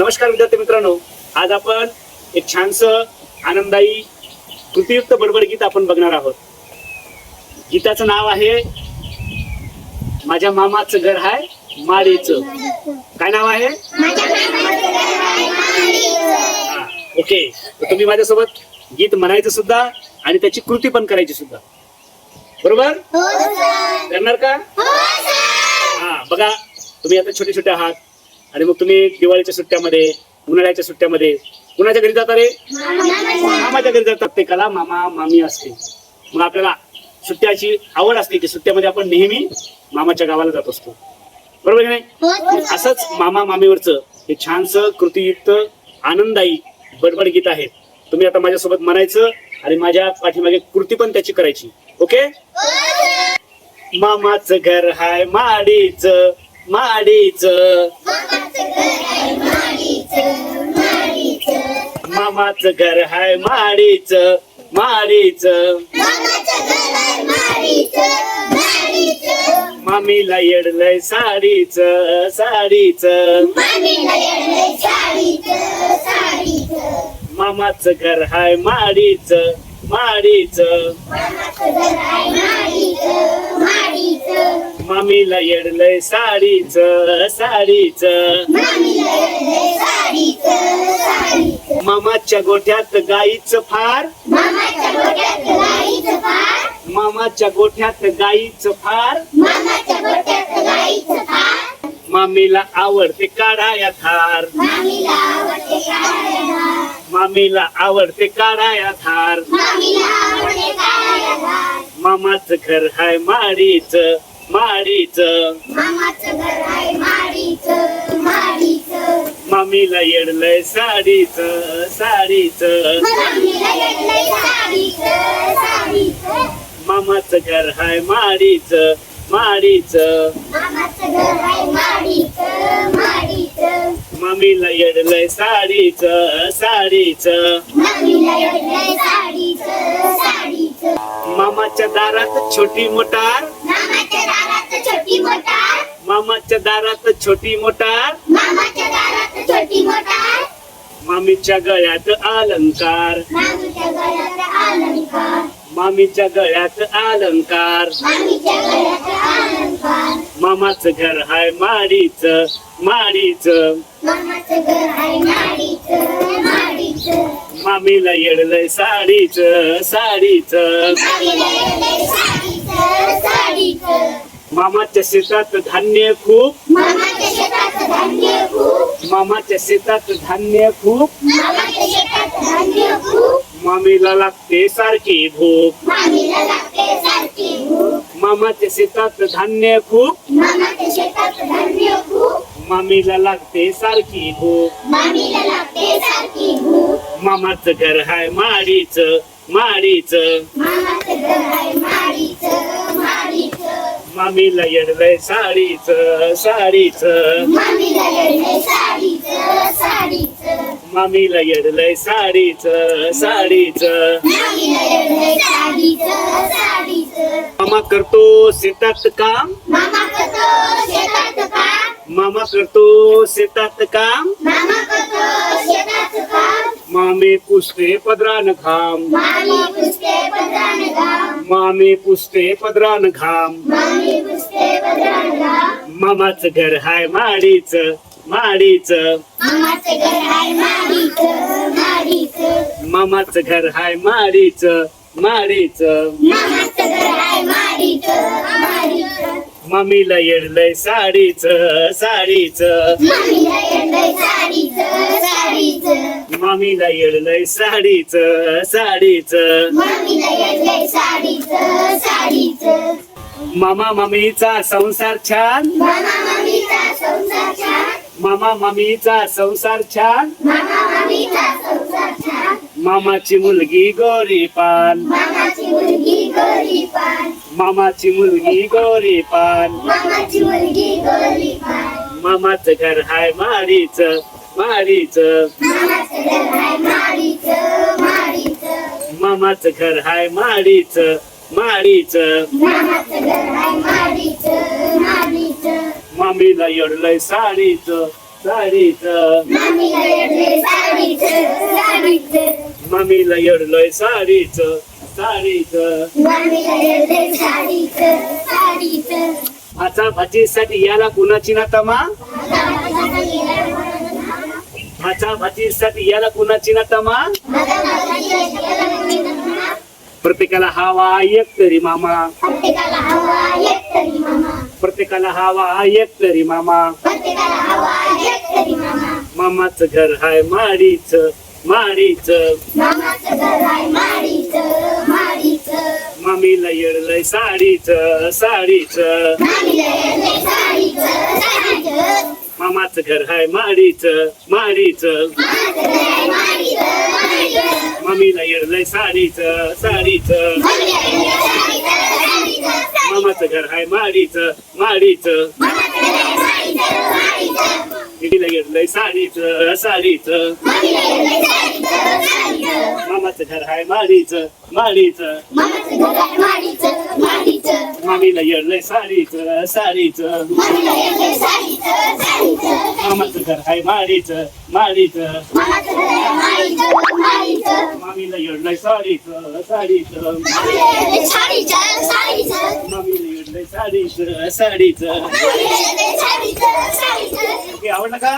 नमस्कार विद्यार्थी मित्रांनो. आज आपण एक छानस आनंददायी कृतीयुक्त बडबड गीत आपण बघणार आहोत. गीताचं नाव आहे माझ्या मामाचं घर आहे माडीचं काय नाव आहे? हा, ओके. तर तुम्ही माझ्यासोबत गीत म्हणायचं सुद्धा आणि त्याची कृती पण करायची सुद्धा. बरोबर? करणार का? हा बघा तुम्ही आता छोटे छोटे आहात. आणि मग तुम्ही दिवाळीच्या सुट्ट्यामध्ये उन्हाळ्याच्या सुट्ट्यामध्ये कुणाच्या घरी जाता रे? मामाच्या घरी जातात ते कला मामा मामी असते मग आपल्याला सुट्ट्याची आवड असते की सुट्ट्यामध्ये आपण नेहमी मामाच्या गावाला जात असतो. बरोबर की नाही? असंच मामा मामीवरचं हे छानसं कृतीयुक्त आनंददायी बडबड गीत आहे तुम्ही आता माझ्यासोबत म्हणायचं आणि माझ्या पाठीमागे कृती पण त्याची करायची. ओके? मामाचं घर हाय माडीच माडीच. मामाचं घर हाय माडीच माडीच. मामीला येडलंय साडीच साडीच. मामाचं घर हाय माडीच. माडीच मामीला येडलंय साडीच साडीच. मामाच्या गोठ्यात गाईचं फार. मामाच्या गोठ्यात गाईचं फार. मामीला आवडते काढाया थार. मामीला आवडते काढाया थार. मामाचं घर हाय माडीच माडीच. मामीला येडलंय साडीचं साडीचं. मामाचं घर हाय माडीच माडीच. मामाचं घर आहे माडीचं माडीचं मामीला येडलंय साडीच साडीच. मामाच्या दारात छोटी मोटार. मामाच्या दारात छोटी मोटार. मामीच्या गळ्यात अलंकार. मामीच्या गळ्यात अलंकार. मामाचं घर हाय माडीच माडीच. मामाचं घर माडीचं माडीचं. मामीला येडलंय साडीच साडीच. मामीला येडलंय साडीचं साडीचं. मामाच्या शेतात धान्य खूप. मामाच्या शेतात धान्य खूप. मामाच्या शेतात धान्य खूप. मामाच्या शेतात धान्य खूप. मामीला लागते सारखी भूक. मामीला लागते सारखी भूक मामाच्या शेतात धान्य खूप. मामाच्या शेतात धान्य खूप. मामीला लागते सारखी भूक. मामीला लागते सारखी भूक. मामाचं घर हाय माडीच माडीच. मामाचं घर आहे माडीचं माडीचं. मामीला येडलंय साडीच साडीच. मामीला येडलंय साडीचं साडीचं. मामीला येडलंय साडीच साडीच. मामीला येडलंय साडीचं साडीचं. मामा करतो शेतात काम. मामा करतो शेतात काम. मामा करतो शेतात काम. मामा करतो शेतात काम. मामी पुसते पदरान घाम. मामी पुसते पदरान गाव मामी पुसते पदरान घाम. मामी पुसते पदरान गाव मामाचं घर हाय माडीच माडीच. मामाचं घर आहे माडीचं माडीचं. मामाचं घर हाय माडीच माडीच. माडीचं मामीला येडलंय साडीच साडीच. मामीला येडलंय साडीचं साडीचं. मामा मामीचा संसार छान. मामा मामीचा संसार छान. मामा मामीचा संसार छान. मामा मामीचा संसार छान. मामाची मुलगी गोरी पान. मामाची मुलगी गोरी पान. मामाची मुलगी गोरी पान. मामाची घर हाय माडीच माडीच मामाचं घर माडीचं माडीचं मामाचं घर हाय माडीच माडीच मामाचं घर आहे माडीचं माडीचं मामीला येडलंय साडीच साडीच. मामीला येडले साडीचं साडीचं. मामीला येडलोय साडीच. साडीच. मामीला साडीचं भाचीसाठी याला कुणाची ना तमा? भाचा भाजीसाठी याला कुणाची ना तमा? प्रत्येकाला हवा एक तरी मामा. प्रत्येकाला हवा एक तरी मामा. प्रत्येकाला हवा एक तरी मामा प्रत्येकाला हवा एक तरी मामा मामाचं घर हाय माडीच माडीच. आहे माडीचं मामीला येडलंय साडीच साडीच. मामीला येडले साडीचं साडीचं. मामाचं घर हाय माडीच माडीच. मामीला येडलंय साडीच साडीच. साडीचं साडीचं. मामाचं घर हाय माडीच माडीच. दीदीला येडलंय साडीच साडीच. मामाचं घर हाय माडीच माडीच. मामाचं घर आहे माडीचं माडीचं. मामीला येडलंय साडीच साडीच. मामीला येडले साडीचं साडीचं. मामाचं घर हाय माडीच माडीच. मामाचं घर आहे माडीचं माडीचं. मामीला येडलंय साडीच साडीच. मामीला येडले साडीचं साडीचं. मामीला येडलंय साडीच साडीच. मामीला येडले साडीचं साडीचं. आवडलं का?